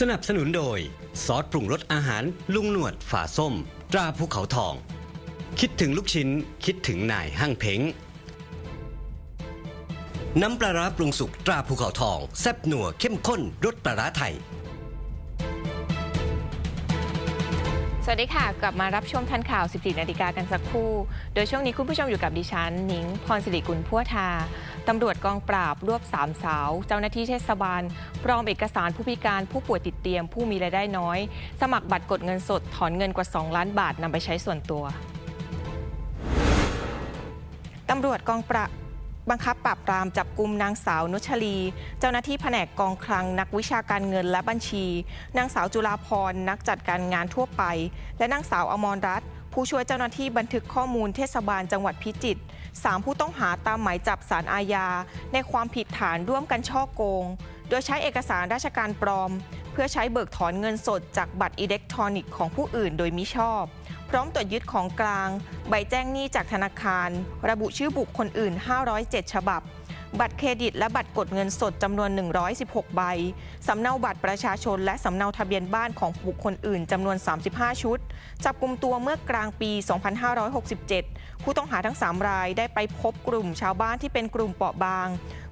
สนับสนุนโดย ซอสปรุงรสอาหารลุงหนวดฝาส้ม ตราภูเขาทอง คิดถึงลูกชิ้น คิดถึงนายห้างเพ้ง น้ำปลาร้าปรุงสุกตราภูเขาทอง แซ่บหนัวเข้มข้นรสปลาร้าไทย วัสดีค่ะ กลับมารับชมทันข่าว 14 นาฬิกากันสักครู่ โดยช่วงนี้คุณผู้ชมอยู่กับดิฉันนิงพรสิริกุลพัวทาตำรวจกองปราบรวบสามสาว เจ้าหน้าที่เทศบาลปลอมเอกสารผู้พิการผู้ป่วยติดเตียง ผู้มีรายได้น้อย สมัครบัตรกดเงินสดถอนเงินกว่า 2 ล้านบาทนำไปใช้ส่วนตัวตำรวจกองปราบ บังคับปราบปรามจับกลุ่มนางสาวนุชลี เจ้าหน้าที่แผนกกองคลังนักวิชาการเงินและบัญชี นางสาวจุฬาพรนักจัดการงานทั่วไป และนางสาวอมรรัตน์ผู้ช่วยเจ้าหน้าที่บันทึกข้อมูลเทศบาลจังหวัดพิจิตรสามผู้ต้องหาตามหมายจับสารอาญา ในความผิดฐานร่วมกันช่อโกง โดยใช้เอกสารราชการปลอม เพื่อใช้เบิกถอนเงินสดจากบัตรอิเล็กทรอนิกส์ของผู้อื่นโดยมิชอบ พร้อมตรวจยึดของกลาง ใบแจ้งหนี้จากธนาคาร ระบุชื่อบุคคลอื่น 507 ฉบับ บัตรเครดิตและบัตรกดเงินสดจำนวน 116 ใบ สำเนาบัตรประชาชน และสำเนาทะเบียนบ้านของบุคคลอื่นจำนวน 35 ชุด จับกลุ่มตัวเมื่อกลางปี 2567 ผู้ต้องหาทั้ง 3 รายได้ไปพบกลุ่มชาวบ้านที่เป็นกลุ่มเปราะบาง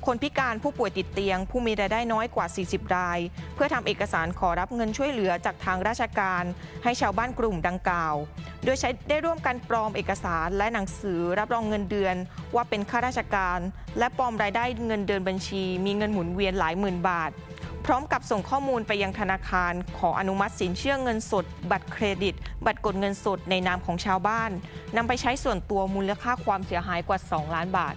คนพิการผู้ป่วยติดเตียง ผู้มีรายได้น้อยกว่า 40 ราย เพื่อทำเอกสารขอรับเงินช่วยเหลือจากทางราชการ ให้ชาวบ้านกลุ่มดังกล่าว โดยใช้ได้ร่วมกันปลอมเอกสารและหนังสือรับรองเงินเดือน ว่าเป็นข้าราชการ และปลอมรายได้เงินเดือนบัญชี มีเงินหมุนเวียนหลายหมื่นบาท พร้อมกับส่งข้อมูลไปยังธนาคาร ขออนุมัติสินเชื่อเงินสด บัตรเครดิต บัตรกดเงินสดในนามของชาวบ้านนำไปใช้ส่วนตัวมูลค่าความเสียหายกว่า 2 ล้านบาท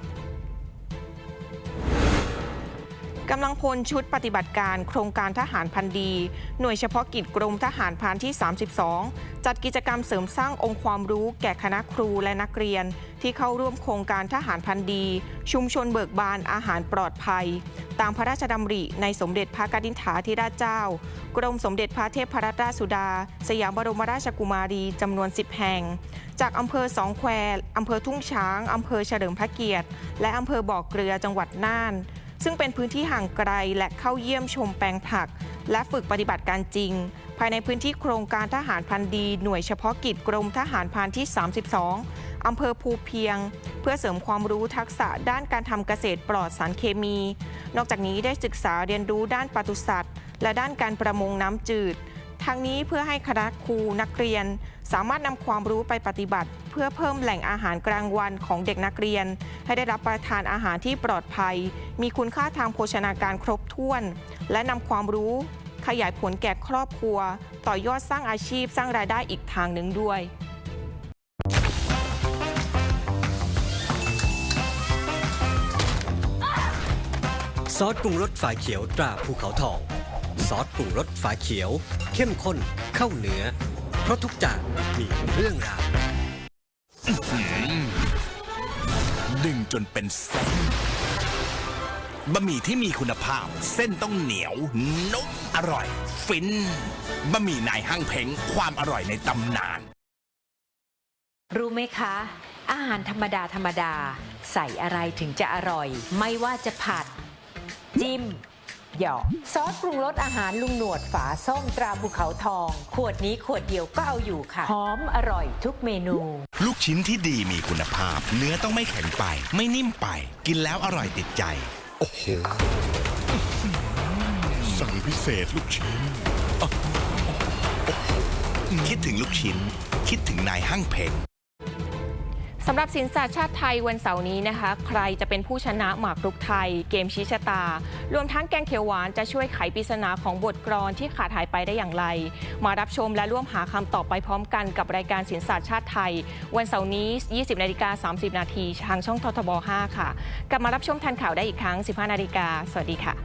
กำลังพลชุดปฏิบัติการโครงการทหารพันดี หน่วยเฉพาะกิจกรมทหารพรานที่ 32 จัดกิจกรรมเสริมสร้างองค์ความรู้แก่คณะครูและนักเรียน ที่เข้าร่วมโครงการทหารพันดี ชุมชนเบิกบานอาหารปลอดภัย ตามพระราชดำริในสมเด็จพระกนิษฐาธิราชเจ้า กรมสมเด็จพระเทพรัตนราชสุดา สยามบรมราชกุมารีจำนวน 10 แห่ง จากอำเภอสองแควอำเภอทุ่งช้างอำเภอเฉลิมพระเกียรติ และอำเภอบ่อเกลือจังหวัดน่าน ซึ่งเป็นพื้นที่ห่างไกลและเข้าเยี่ยมชมแปลงผัก และฝึกปฏิบัติการจริง ภายในพื้นที่โครงการทหารพันดี หน่วยเฉพาะกิจกรมทหารพรานที่ 32 อำเภอภูเพียง เพื่อเสริมความรู้ทักษะด้านการทำเกษตรปลอดสารเคมี นอกจากนี้ได้ศึกษาเรียนรู้ด้านปศุสัตว์ และด้านการประมงน้ำจืดทั้งนี้เพื่อให้คณะครูนักเรียน สามารถนำความรู้ไปปฏิบัติ เพื่อเพิ่มแหล่งอาหารกลางวันของเด็กนักเรียน ให้ได้รับประทานอาหารที่ปลอดภัย มีคุณค่าทางโภชนาการครบถ้วน และนำความรู้ ขยายผลแก่ครอบครัว ต่อยอดสร้างอาชีพสร้างรายได้อีกทางหนึ่งด้วยซอสปรุงรสฝาเขียวตราภูเขาทอง ซอสปรุงรสฝาเขียว เข้มข้นเข้าเนื้อ เพราะทุกจานมีเรื่องราวดึงจนเป็นเส้น บะหมี่ที่มีคุณภาพ เส้นต้องเหนียว นุ่มอร่อย ฟินบะหมี่นายห้างเพ้งความอร่อยในตำนาน รู้ไหมคะ อาหารธรรมดาธรรมดา ใส่อะไรถึงจะอร่อย ไม่ว่าจะผัด จิ้ม หยอกซอสปรุงรสอาหารลุงหนวดฝาส้มตราภูเขาทอง ขวดนี้ขวดเดียวก็เอาอยู่ค่ะหอมอร่อยทุกเมนู ลูกชิ้นที่ดีมีคุณภาพ เนื้อต้องไม่แข็งไป ไม่นิ่มไป กินแล้วอร่อยติดใจ โอ้โห สั่งพิเศษลูกชิ้น คิดถึงลูกชิ้น คิดถึงนายห้างเพง สำหรับสินสาชาติไทยวันเสาร์นี้นะคะ ใครจะเป็นผู้ชนะหมากรุกไทย เกมชี้ชะตา รวมทั้งแกงเขียวหวานจะช่วยไขปริศนาของบทกลอนที่ขาดหายไปได้อย่างไร มารับชมและร่วมหาคำตอบไปพร้อมกันกับรายการสินสาชาติไทย วันเสาร์นี้ 20นาฬิกา30 นาทีทางช่องททบ 5 ค่ะ กลับมารับชมทันข่าวได้อีกครั้ง 15นาฬิกาสวัสดีค่ะ